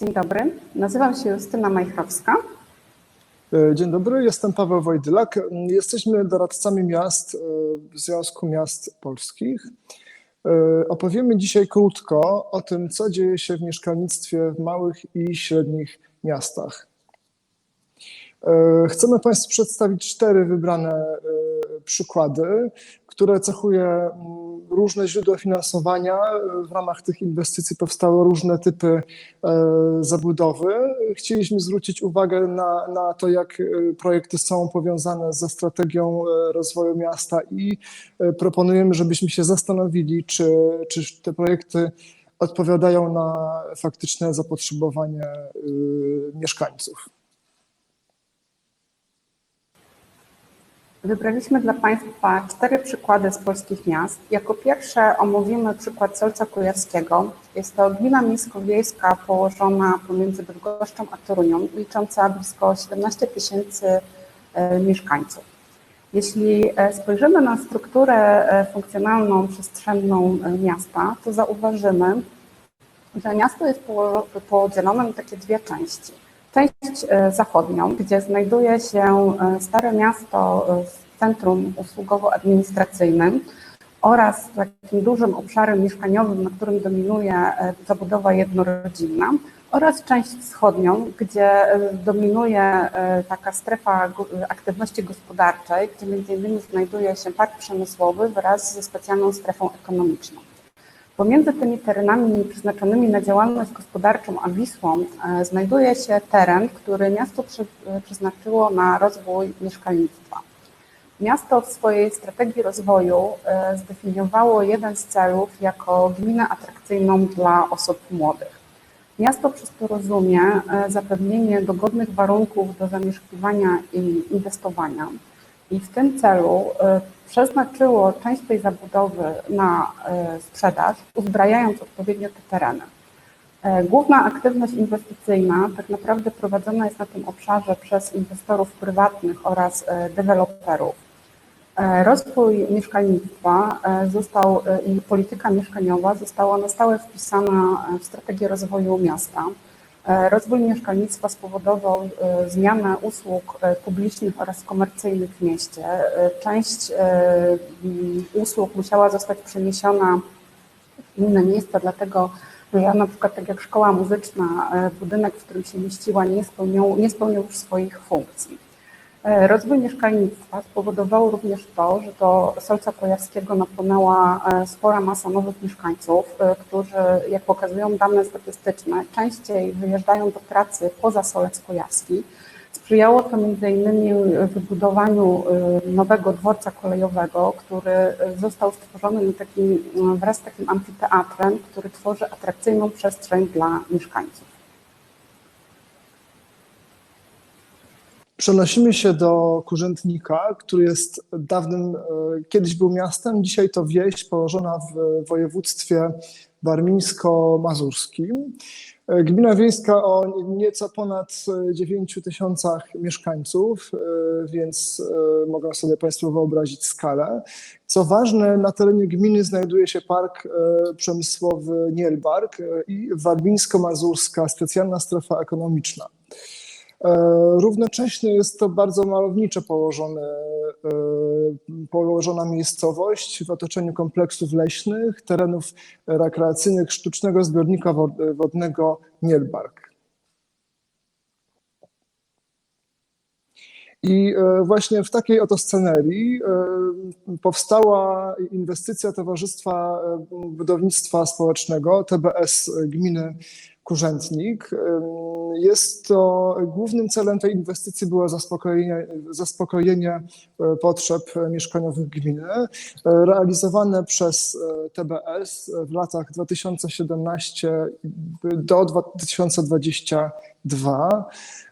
Dzień dobry, nazywam się Justyna Majchrowska. E, Dzień dobry, jestem Paweł Wojdylak. Jesteśmy doradcami miast e, w Związku Miast Polskich. E, Opowiemy dzisiaj krótko o tym, co dzieje się w mieszkalnictwie w małych i średnich miastach. Chcemy Państwu przedstawić cztery wybrane przykłady, które cechuje mm, różne źródła finansowania. W ramach tych inwestycji powstały różne typy e, zabudowy. Chcieliśmy zwrócić uwagę na, na to, jak e, projekty są powiązane ze strategią e, rozwoju miasta i proponujemy, żebyśmy się zastanowili, czy, czy te projekty odpowiadają na faktyczne zapotrzebowanie mieszkańców. Wybraliśmy dla Państwa cztery przykłady z polskich miast. Jako pierwsze omówimy przykład Solca Kujawskiego. Jest to gmina miejsko-wiejska położona pomiędzy Bydgoszczą a Torunią, licząca blisko 17 tysięcy e, mieszkańców. Jeśli e, spojrzymy na strukturę e, funkcjonalną, przestrzenną miasta, to zauważymy, że miasto jest podzielone na takie dwie części. Część e, zachodnią, gdzie znajduje się e, Stare Miasto e, z centrum usługowo-administracyjnym oraz takim dużym obszarem mieszkaniowym, na którym dominuje e, zabudowa jednorodzinna oraz część wschodnią, gdzie e, dominuje e, taka strefa aktywności gospodarczej, gdzie między innymi znajduje się park przemysłowy wraz ze specjalną strefą ekonomiczną. Pomiędzy tymi terenami przeznaczonymi na działalność gospodarczą a Wisłą e, znajduje się teren, który miasto e, przeznaczyło na rozwój mieszkalnictwa. Miasto w swojej strategii rozwoju e, zdefiniowało jeden z celów jako gminę atrakcyjną dla osób młodych. Miasto przez to rozumie zapewnienie dogodnych warunków do zamieszkiwania i inwestowania. I w tym celu e, przeznaczyło część tej zabudowy na e, sprzedaż, uzbrajając odpowiednio te tereny. E, Główna aktywność inwestycyjna tak naprawdę prowadzona jest na tym obszarze przez inwestorów prywatnych oraz deweloperów. Rozwój mieszkalnictwa został i polityka mieszkaniowa została na stałe wpisana w strategię rozwoju miasta. E, Rozwój mieszkalnictwa spowodował e, zmianę usług e, publicznych oraz komercyjnych w mieście. Część e, m, usług musiała zostać przeniesiona w inne miejsca, dlatego że na przykład tak jak szkoła muzyczna, budynek, w którym się mieściła, nie spełniał, nie spełniał już swoich funkcji. E, Rozwój mieszkalnictwa spowodował również to, że do Solca Kujawskiego napłynęła e, spora masa nowych mieszkańców, e, którzy, jak pokazują dane statystyczne, częściej wyjeżdżają do pracy poza Solec Kujawski. Sprzyjało to m.in. wybudowaniu nowego dworca kolejowego, który został stworzony takim, wraz z takim amfiteatrem, który tworzy atrakcyjną przestrzeń dla mieszkańców. Przenosimy się do Kurzętnika, który jest dawnym, e, kiedyś był miastem, dzisiaj to wieś położona w województwie warmińsko-mazurskim. E, Gmina wiejska o nieco ponad 9 tysiącach mieszkańców, e, więc e, mogą sobie Państwo wyobrazić skalę. Co ważne, na terenie gminy znajduje się park e, przemysłowy Nielbark e, i warmińsko-mazurska specjalna strefa ekonomiczna. E, Równocześnie jest to bardzo malowniczo położone, e, położona miejscowość w otoczeniu kompleksów leśnych, terenów rekreacyjnych sztucznego zbiornika wod- wodnego Nielbark. I e, właśnie w takiej oto scenerii powstała inwestycja Towarzystwa Budownictwa Społecznego TBS Gminy Kurzętnik. Jest to głównym celem tej inwestycji było zaspokojenie, zaspokojenie e, potrzeb mieszkaniowych gminy, e, realizowane przez e, TBS w latach 2017 do 2022.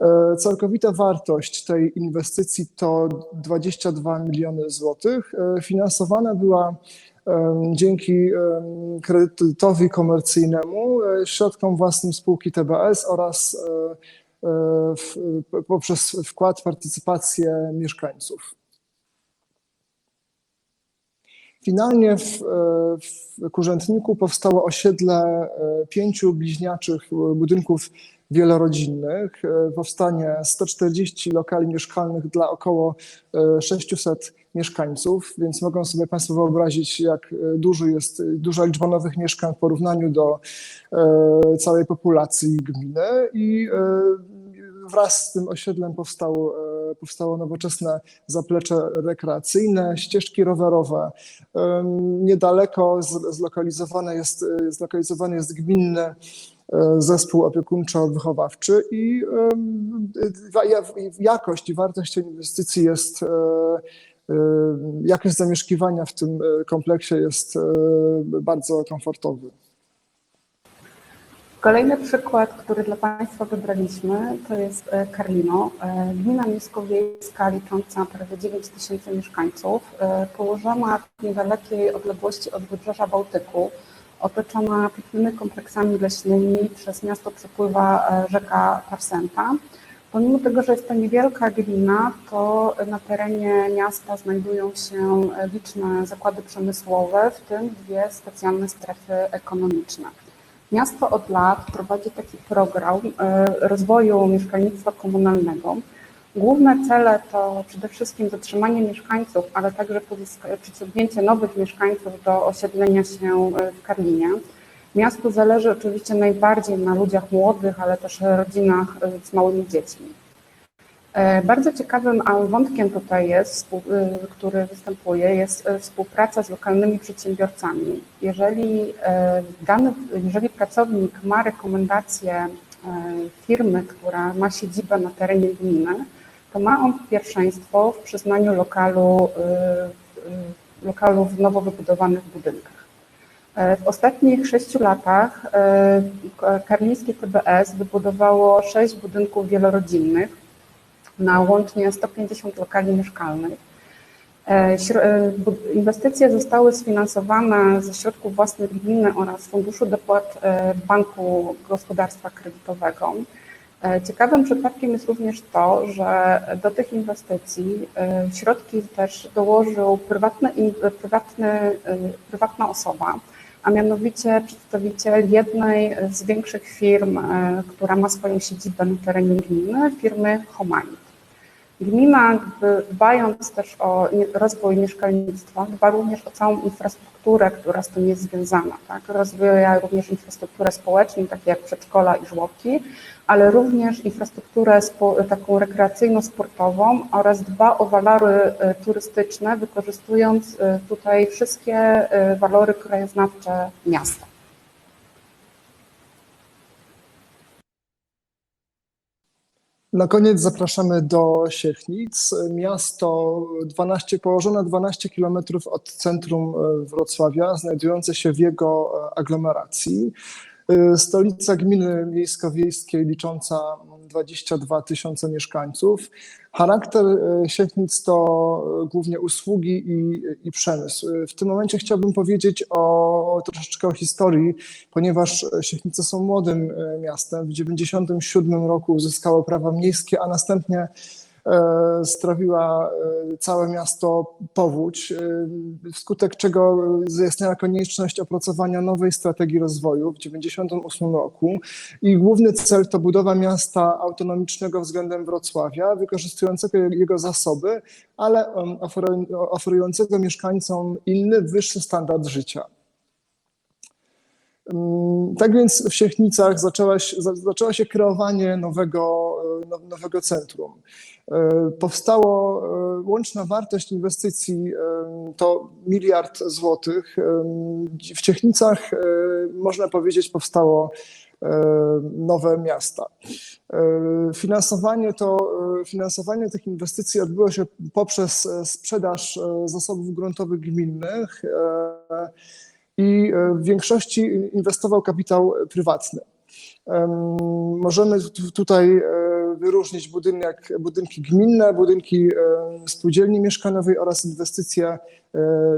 E, Całkowita wartość tej inwestycji to 22 miliony złotych. Finansowana była dzięki kredytowi komercyjnemu, e, środkom własnym spółki TBS oraz e, e, poprzez wkład, partycypację mieszkańców. Finalnie w, w Kurzętniku powstało osiedle pięciu bliźniaczych budynków wielorodzinnych. Powstanie 140 lokali mieszkalnych dla około e, 600 mieszkańców, więc mogą sobie Państwo wyobrazić, jak e, duży jest, duża liczba nowych mieszkań w porównaniu do e, całej populacji gminy i e, wraz z tym osiedlem powstało, e, powstało nowoczesne zaplecze rekreacyjne, ścieżki rowerowe. Niedaleko z- zlokalizowany jest, e, zlokalizowany jest gminny e, zespół opiekuńczo-wychowawczy i jakość i wartość tej inwestycji jest, e, e, jakość zamieszkiwania w tym e, kompleksie jest e, bardzo komfortowy. Kolejny przykład, który dla Państwa wybraliśmy, to jest Karlino, gmina miejsko-wiejska licząca prawie 9 tysięcy mieszkańców, położona w niedalekiej odległości od wybrzeża Bałtyku, otoczona pięknymi kompleksami leśnymi, przez miasto przepływa rzeka Parsenta. Pomimo tego, że jest to niewielka gmina, to na terenie miasta znajdują się e, liczne zakłady przemysłowe, w tym dwie specjalne strefy ekonomiczne. Miasto od lat prowadzi taki program e, rozwoju mieszkalnictwa komunalnego. Główne cele to przede wszystkim zatrzymanie mieszkańców, ale także pozyska- przyciągnięcie nowych mieszkańców do osiedlenia się e, w Karlinie. Miastu zależy oczywiście najbardziej na ludziach młodych, ale też rodzinach e, z małymi dziećmi. E, Bardzo ciekawym wątkiem tutaj jest, y, który występuje, jest e, współpraca z lokalnymi przedsiębiorcami. Jeżeli, e, dany, jeżeli pracownik ma rekomendację e, firmy, która ma siedzibę na terenie gminy, to ma on pierwszeństwo w przyznaniu lokalu, lokalu w nowo wybudowanych budynkach. E, W ostatnich sześciu latach e, Karlińskie TBS wybudowało sześć budynków wielorodzinnych na łącznie 150 lokali mieszkalnych. E, Inwestycje zostały sfinansowane ze środków własnych gminy oraz Funduszu Dopłat Banku Gospodarstwa Kredytowego. Ciekawym przypadkiem jest również to, że do tych inwestycji środki też dołożył prywatny, prywatny, prywatna osoba, a mianowicie przedstawiciel jednej z większych firm, e, która ma swoją siedzibę na terenie gminy, firmy Homanit. Gmina, dbając też o rozwój mieszkalnictwa, dba również o całą infrastrukturę, która z tym jest związana. Tak? Rozwija również infrastrukturę społeczną, takie jak przedszkola i żłobki, ale również infrastrukturę taką rekreacyjno-sportową oraz dba o walory e, turystyczne, wykorzystując e, tutaj wszystkie e, walory krajoznawcze miasta. Na koniec zapraszamy do Siechnic, miasto 12, położone 12 km od centrum e, Wrocławia, znajdujące się w jego e, aglomeracji. E, Stolica gminy miejsko-wiejskiej licząca 22 tysiące mieszkańców. Charakter e, Siechnic to e, głównie usługi i, i przemysł. W tym momencie chciałbym powiedzieć o troszeczkę o historii, ponieważ Siechnice są młodym miastem. W 1997 roku uzyskało prawa miejskie, a następnie strawiła e, całe miasto powódź, e, wskutek czego zaistniała konieczność opracowania nowej strategii rozwoju w 1998 roku. I główny cel to budowa miasta autonomicznego względem Wrocławia, wykorzystującego jego zasoby, ale oferującego mieszkańcom inny, wyższy standard życia. Mm, Tak więc w Siechnicach zaczęła się, za- zaczęło się kreowanie nowego, e, now- nowego centrum. E, Powstało, e, łączna wartość inwestycji to miliard złotych. W Ciechnicach, można powiedzieć, powstało nowe miasta. Finansowanie, to, finansowanie tych inwestycji odbyło się poprzez sprzedaż zasobów gruntowych gminnych i e, w większości inwestował kapitał prywatny. Em, Możemy tu- tutaj e, wyróżnić budynek, budynki gminne, budynki e, spółdzielni mieszkaniowej oraz inwestycje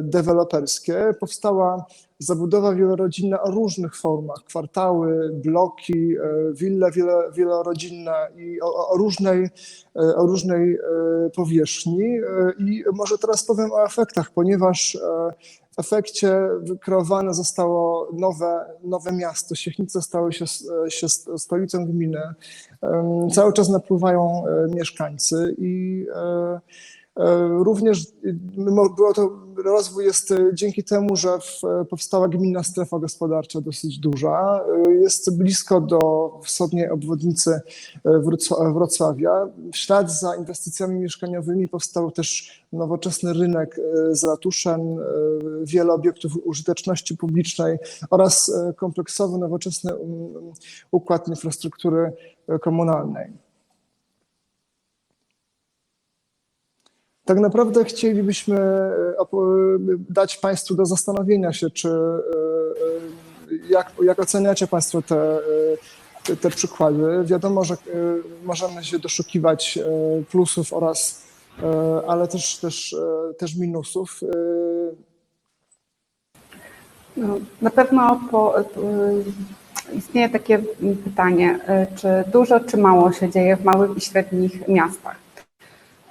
deweloperskie. Powstała zabudowa wielorodzinna o różnych formach, kwartały, bloki, wille wielo- wielorodzinne i o, o różnej, o różnej powierzchni. I może teraz powiem o efektach, ponieważ e, efekcie wykreowane zostało nowe, nowe miasto. Siechnice stały się, się stolicą gminy. Cały czas napływają e, mieszkańcy i e, również mimo- było to, rozwój jest e, dzięki temu, że w, powstała gminna strefa gospodarcza dosyć duża. E, Jest blisko do wschodniej obwodnicy e, Wrocła- Wrocławia. W ślad za inwestycjami mieszkaniowymi powstał też nowoczesny rynek e, z ratuszem, e, wiele obiektów użyteczności publicznej oraz e, kompleksowy, nowoczesny um, układ infrastruktury e, komunalnej. Tak naprawdę chcielibyśmy e, opo- dać Państwu do zastanowienia się, czy e, e, jak, jak oceniacie Państwo te, e, te, przykłady. Wiadomo, że e, możemy się doszukiwać e, plusów oraz, e, ale też, też, e, też minusów. E, No, na pewno po, istnieje takie pytanie, czy dużo, czy mało się dzieje w małych i średnich miastach.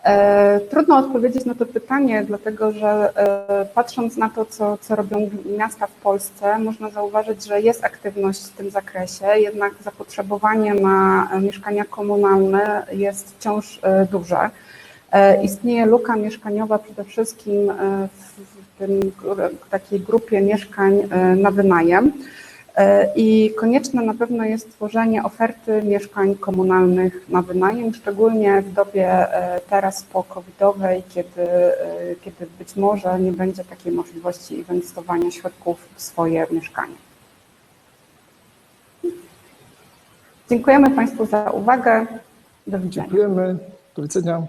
E, Trudno odpowiedzieć na to pytanie, dlatego że e, patrząc na to, co, co robią miasta w Polsce, można zauważyć, że jest aktywność w tym zakresie, jednak zapotrzebowanie na mieszkania komunalne jest wciąż e, duże. Istnieje luka mieszkaniowa przede wszystkim w, w tym, gru- takiej grupie mieszkań na wynajem. E, I konieczne na pewno jest tworzenie oferty mieszkań komunalnych na wynajem, szczególnie w dobie e, teraz po-covidowej, kiedy, e, kiedy być może nie będzie takiej możliwości inwestowania środków w swoje mieszkanie. Dziękujemy Państwu za uwagę. Do widzenia. Dziękujemy. Do widzenia.